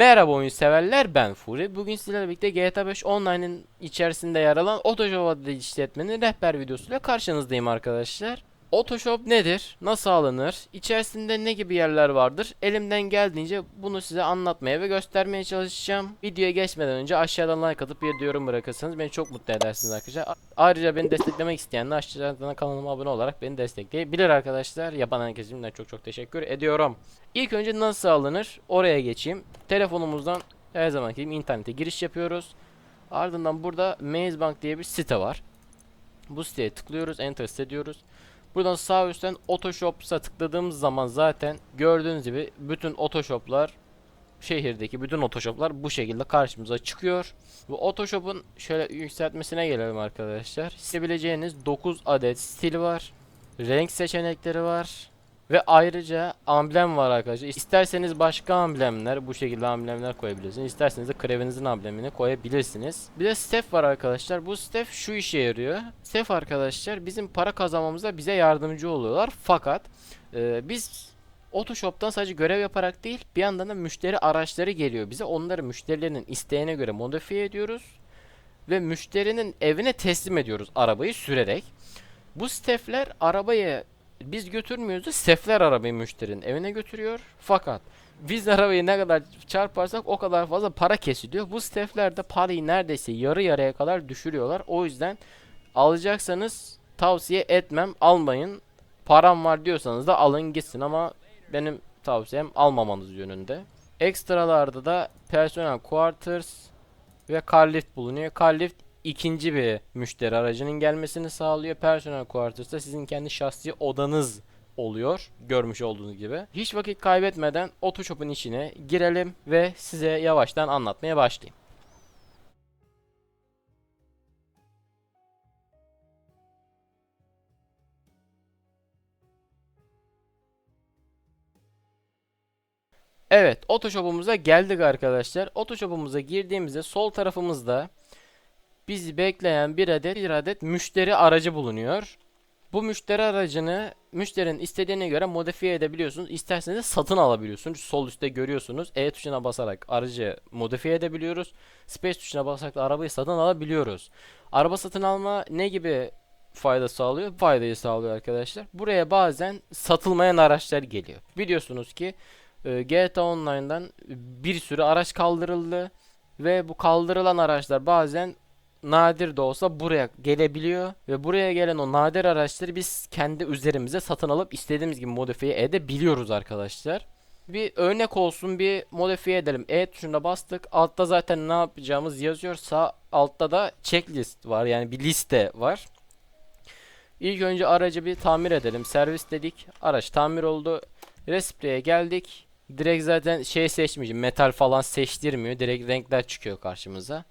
Merhaba oyun severler ben Furi. Bugün sizlerle birlikte GTA 5 Online'ın içerisinde yer alan adlı işletmenin rehber videosuyla karşınızdayım arkadaşlar. Otoshop nedir? Nasıl alınır? İçerisinde ne gibi yerler vardır? Elimden geldiğince bunu size anlatmaya ve göstermeye çalışacağım. Videoya geçmeden önce aşağıdan like atıp bir yorum bırakırsanız beni çok mutlu edersiniz arkadaşlar. Ayrıca beni desteklemek isteyenler aşağıdan kanalıma abone olarak beni destekleyebilir arkadaşlar. Yapan herkese şimdiden çok çok teşekkür ediyorum. İlk önce nasıl alınır? Oraya geçeyim. Telefonumuzdan her zamanki gibi internete giriş yapıyoruz. Ardından burada Maze Bank diye bir site var. Bu siteye tıklıyoruz, enter diyoruz. Buradan sağ üstten Otoshops'a tıkladığımız zaman zaten gördüğünüz gibi bütün Otoshop'lar şehirdeki bütün Otoshop'lar bu şekilde karşımıza çıkıyor. Bu Otoshop'un şöyle yükseltmesine gelelim arkadaşlar. Seçebileceğiniz 9 adet stil var. Renk seçenekleri var. Ve ayrıca amblem var arkadaşlar. İsterseniz başka amblemler, bu şekilde amblemler koyabilirsiniz. İsterseniz de krevinizin amblemini koyabilirsiniz. Bir de step var arkadaşlar. Bu step şu işe yarıyor. Step arkadaşlar bizim para kazanmamızda bize yardımcı oluyorlar. Fakat e, biz Otoshop'tan sadece görev yaparak değil, bir yandan da müşteri araçları geliyor bize. Onları müşterilerinin isteğine göre modifiye ediyoruz ve müşterinin evine teslim ediyoruz arabayı sürerek. Bu stefler arabayı biz götürmüyoruz da stefler arabayı müşterinin evine götürüyor. Fakat biz arabayı ne kadar çarparsak o kadar fazla para kesiliyor. Bu stefler de parayı neredeyse yarı yarıya kadar düşürüyorlar. O yüzden alacaksanız tavsiye etmem almayın. Param var diyorsanız da alın gitsin ama benim tavsiyem almamanız yönünde. Ekstralarda da personel quarters ve car lift bulunuyor. Car lift ikinci bir müşteri aracının gelmesini sağlıyor. Personel quarters da sizin kendi şahsi odanız oluyor. Görmüş olduğunuz gibi. Hiç vakit kaybetmeden Otoshop'un içine girelim ve size yavaştan anlatmaya başlayayım. Evet, Otoshop'umuza geldik arkadaşlar. Otoshop'umuza girdiğimizde sol tarafımızda bizi bekleyen bir adet bir adet müşteri aracı bulunuyor. Bu müşteri aracını müşterinin istediğine göre modifiye edebiliyorsunuz. İsterseniz de satın alabiliyorsunuz. Sol üstte görüyorsunuz. E tuşuna basarak aracı modifiye edebiliyoruz. Space tuşuna basarak da arabayı satın alabiliyoruz. Araba satın alma ne gibi fayda sağlıyor? Faydayı sağlıyor arkadaşlar. Buraya bazen satılmayan araçlar geliyor. Biliyorsunuz ki e, GTA Online'dan bir sürü araç kaldırıldı ve bu kaldırılan araçlar bazen nadir de olsa buraya gelebiliyor ve buraya gelen o nadir araçları biz kendi üzerimize satın alıp istediğimiz gibi modifiye edebiliyoruz arkadaşlar. Bir örnek olsun bir modifiye edelim. E tuşuna bastık. Altta zaten ne yapacağımız yazıyor. Sağ altta da checklist var. Yani bir liste var. İlk önce aracı bir tamir edelim. Servis dedik. Araç tamir oldu. Respray'e geldik. Direkt zaten şey seçmeyeceğim. Metal falan seçtirmiyor. Direkt renkler çıkıyor karşımıza.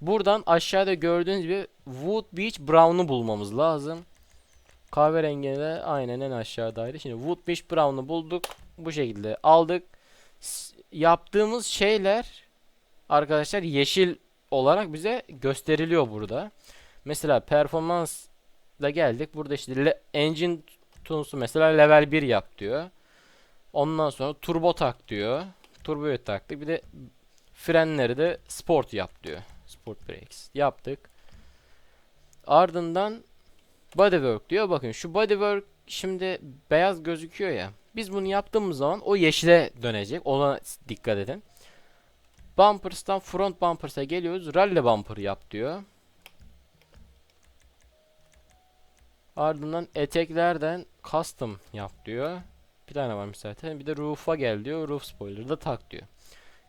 Buradan aşağıda gördüğünüz gibi Wood Beach Brown'u bulmamız lazım. Kahverengi de aynen en aşağıdaydı. Şimdi Wood Beach Brown'u bulduk. Bu şekilde aldık. S- yaptığımız şeyler arkadaşlar yeşil olarak bize gösteriliyor burada. Mesela performans da geldik. Burada işte engine tune'su mesela level 1 yap diyor. Ondan sonra turbo tak diyor. Turboyu taktık. Bir de frenleri de sport yap diyor. Sport brakes yaptık. Ardından bodywork diyor. Bakın şu bodywork şimdi beyaz gözüküyor ya. Biz bunu yaptığımız zaman o yeşile dönecek. Ona dikkat edin. Bumpers'tan front bumpers'a geliyoruz. Rally bumper yap diyor. Ardından eteklerden custom yap diyor. Bir tane varmış zaten. Bir de roof'a gel diyor. Roof spoiler'ı da tak diyor.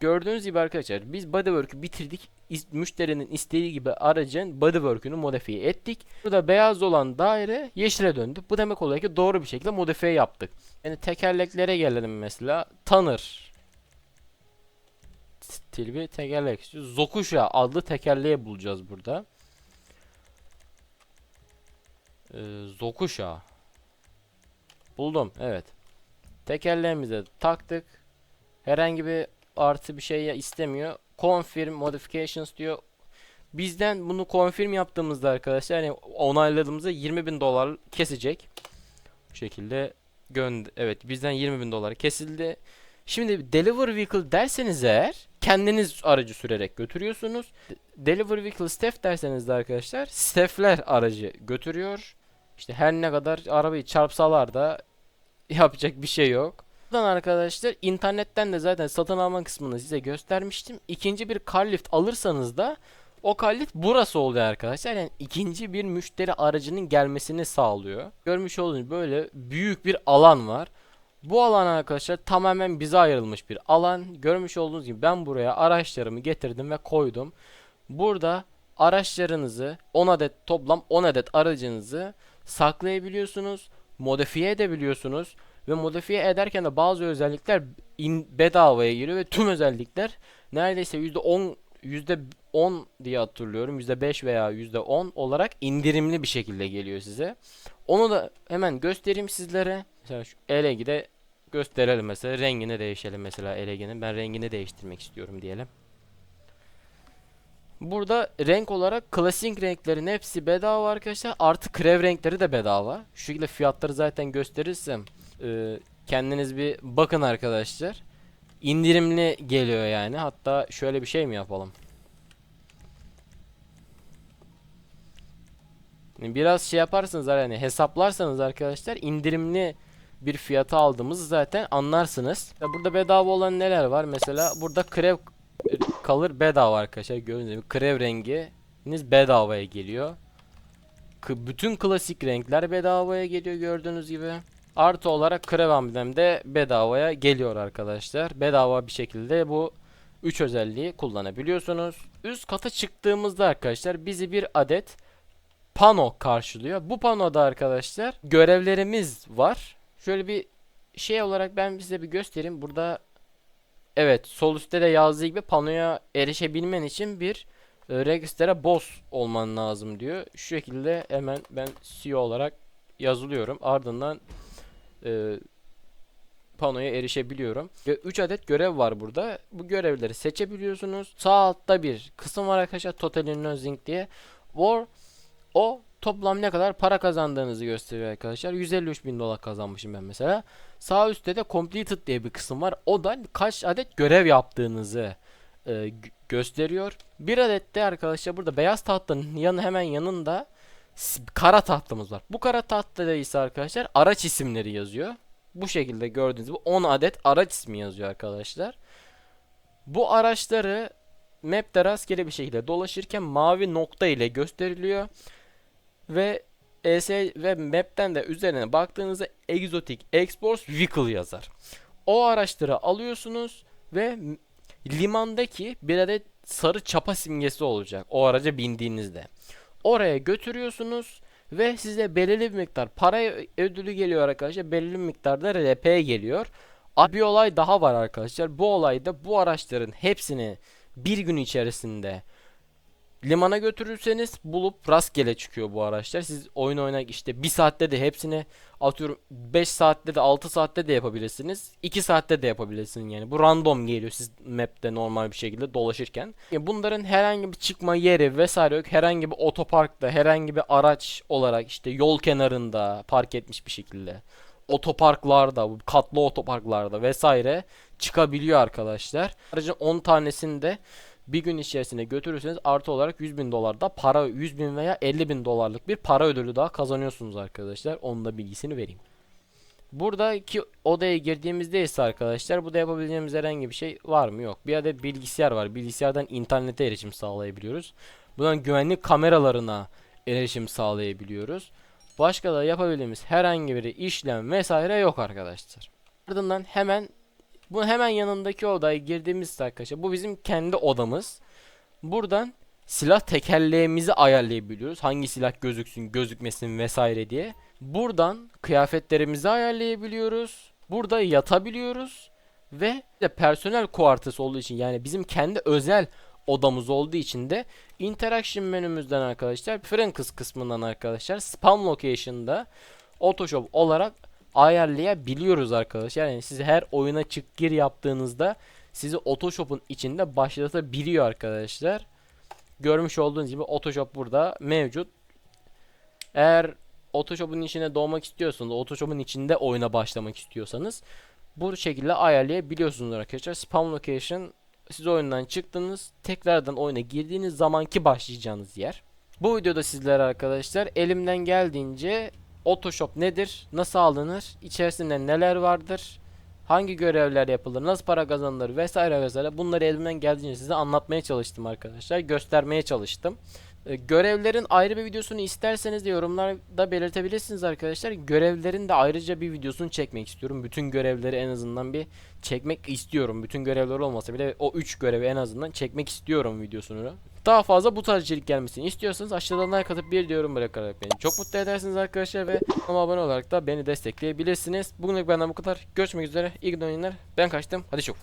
Gördüğünüz gibi arkadaşlar biz bodywork'ü bitirdik. Müşterinin istediği gibi aracın bodywork'ünü modifiye ettik. Burada beyaz olan daire yeşile döndü. Bu demek oluyor ki doğru bir şekilde modifiye yaptık. Yani tekerleklere gelelim mesela. Tanır. Stil bir tekerlek istiyor. Zokuşa adlı tekerleği bulacağız burada. Ee, Zokuşa. Buldum. Evet. Tekerleğimize taktık. Herhangi bir artı bir şey istemiyor. Confirm modifications diyor. Bizden bunu confirm yaptığımızda arkadaşlar yani onayladığımızda 20 bin dolar kesecek. Bu şekilde gönder. Evet bizden 20 bin dolar kesildi. Şimdi deliver vehicle derseniz eğer kendiniz aracı sürerek götürüyorsunuz. Deliver vehicle staff derseniz de arkadaşlar staffler aracı götürüyor. İşte her ne kadar arabayı çarpsalar da yapacak bir şey yok. Buradan arkadaşlar internetten de zaten satın alma kısmını size göstermiştim. İkinci bir car lift alırsanız da o car lift burası oluyor arkadaşlar. Yani ikinci bir müşteri aracının gelmesini sağlıyor. Görmüş olduğunuz böyle büyük bir alan var. Bu alan arkadaşlar tamamen bize ayrılmış bir alan. Görmüş olduğunuz gibi ben buraya araçlarımı getirdim ve koydum. Burada araçlarınızı 10 adet toplam 10 adet aracınızı saklayabiliyorsunuz. Modifiye edebiliyorsunuz. Ve modifiye ederken de bazı özellikler in, bedavaya giriyor ve tüm özellikler neredeyse %10 %10 diye hatırlıyorum. %5 veya %10 olarak indirimli bir şekilde geliyor size. Onu da hemen göstereyim sizlere. Mesela şu LG'de de gösterelim mesela. Rengini değişelim mesela LG'nin. Ben rengini değiştirmek istiyorum diyelim. Burada renk olarak klasik renklerin hepsi bedava arkadaşlar. Artı krev renkleri de bedava. Şu şekilde fiyatları zaten gösterirsem e, kendiniz bir bakın arkadaşlar. İndirimli geliyor yani. Hatta şöyle bir şey mi yapalım? Yani Biraz şey yaparsınız hani hesaplarsanız arkadaşlar indirimli bir fiyata aldığımızı zaten anlarsınız. Burada bedava olan neler var? Mesela burada krev kalır bedava arkadaşlar. Gördüğünüz gibi krev renginiz bedavaya geliyor. Bütün klasik renkler bedavaya geliyor gördüğünüz gibi. Artı olarak krev amblem de bedavaya geliyor arkadaşlar. Bedava bir şekilde bu 3 özelliği kullanabiliyorsunuz. Üst kata çıktığımızda arkadaşlar bizi bir adet pano karşılıyor. Bu panoda arkadaşlar görevlerimiz var. Şöyle bir şey olarak ben size bir göstereyim. Burada evet sol üstte de yazdığı gibi panoya erişebilmen için bir e, registre boss olman lazım diyor. Şu şekilde hemen ben CEO olarak yazılıyorum. Ardından e, panoya erişebiliyorum. Ve 3 adet görev var burada. Bu görevleri seçebiliyorsunuz. Sağ altta bir kısım var arkadaşlar. Total Losing diye. War o toplam ne kadar para kazandığınızı gösteriyor arkadaşlar. 153 bin dolar kazanmışım ben mesela. Sağ üstte de completed diye bir kısım var. O da kaç adet görev yaptığınızı e, gö- gösteriyor. Bir adet de arkadaşlar burada beyaz tahtanın yanı hemen yanında kara tahtımız var. Bu kara tahtada ise arkadaşlar araç isimleri yazıyor. Bu şekilde gördüğünüz gibi 10 adet araç ismi yazıyor arkadaşlar. Bu araçları map'te rastgele bir şekilde dolaşırken mavi nokta ile gösteriliyor. Ve ES ve map'ten de üzerine baktığınızda Exotic Exports Vehicle yazar. O araçları alıyorsunuz ve limandaki bir adet sarı çapa simgesi olacak o araca bindiğinizde. Oraya götürüyorsunuz ve size belirli bir miktar para ödülü geliyor arkadaşlar. Belirli bir miktarda RP geliyor. Bir olay daha var arkadaşlar. Bu olayda bu araçların hepsini bir gün içerisinde limana götürürseniz bulup rastgele çıkıyor bu araçlar. Siz oyun oynak işte bir saatte de hepsini atıyorum 5 saatte de 6 saatte de yapabilirsiniz. 2 saatte de yapabilirsiniz yani. Bu random geliyor siz map'te normal bir şekilde dolaşırken. Yani bunların herhangi bir çıkma yeri vesaire yok. Herhangi bir otoparkta, herhangi bir araç olarak işte yol kenarında park etmiş bir şekilde. Otoparklarda, katlı otoparklarda vesaire çıkabiliyor arkadaşlar. Aracın 10 tanesini de bir gün içerisinde götürürseniz artı olarak 100 bin dolar da para 100 bin veya 50 bin dolarlık bir para ödülü daha kazanıyorsunuz arkadaşlar. Onun da bilgisini vereyim. Buradaki odaya girdiğimizde ise arkadaşlar burada yapabileceğimiz herhangi bir şey var mı? Yok. Bir adet bilgisayar var. Bilgisayardan internete erişim sağlayabiliyoruz. Buradan güvenlik kameralarına erişim sağlayabiliyoruz. Başka da yapabildiğimiz herhangi bir işlem vesaire yok arkadaşlar. Ardından hemen bu hemen yanındaki odaya girdiğimiz arkadaşlar bu bizim kendi odamız. Buradan silah tekerleğimizi ayarlayabiliyoruz. Hangi silah gözüksün, gözükmesin vesaire diye. Buradan kıyafetlerimizi ayarlayabiliyoruz. Burada yatabiliyoruz ve de personel kuartısı olduğu için yani bizim kendi özel odamız olduğu için de interaction menümüzden arkadaşlar Frankes kısmından arkadaşlar spam location'da Photoshop olarak ayarlayabiliyoruz arkadaşlar. Yani siz her oyuna çık gir yaptığınızda sizi Photoshop'un içinde başlatabiliyor arkadaşlar. Görmüş olduğunuz gibi Photoshop burada mevcut. Eğer Photoshop'un içine doğmak istiyorsanız, Photoshop'un içinde oyuna başlamak istiyorsanız bu şekilde ayarlayabiliyorsunuz arkadaşlar. Spam location siz oyundan çıktınız. Tekrardan oyuna girdiğiniz zamanki başlayacağınız yer. Bu videoda sizlere arkadaşlar elimden geldiğince Photoshop nedir? Nasıl alınır? içerisinde neler vardır? Hangi görevler yapılır? Nasıl para kazanılır? Vesaire vesaire. Bunları elimden geldiğince size anlatmaya çalıştım arkadaşlar. Göstermeye çalıştım. E, Görevlerin ayrı bir videosunu isterseniz de yorumlarda belirtebilirsiniz arkadaşlar. Görevlerin de ayrıca bir videosunu çekmek istiyorum. Bütün görevleri en azından bir çekmek istiyorum. Bütün görevler olmasa bile o 3 görevi en azından çekmek istiyorum videosunu. Daha fazla bu tarz içerik gelmesini istiyorsanız aşağıdan like atıp bir yorum bırakarak beni çok mutlu edersiniz arkadaşlar ve kanalıma abone olarak da beni destekleyebilirsiniz. Bugünlük benden bu kadar. Görüşmek üzere. İyi günler. Ben kaçtım. Hadi çok.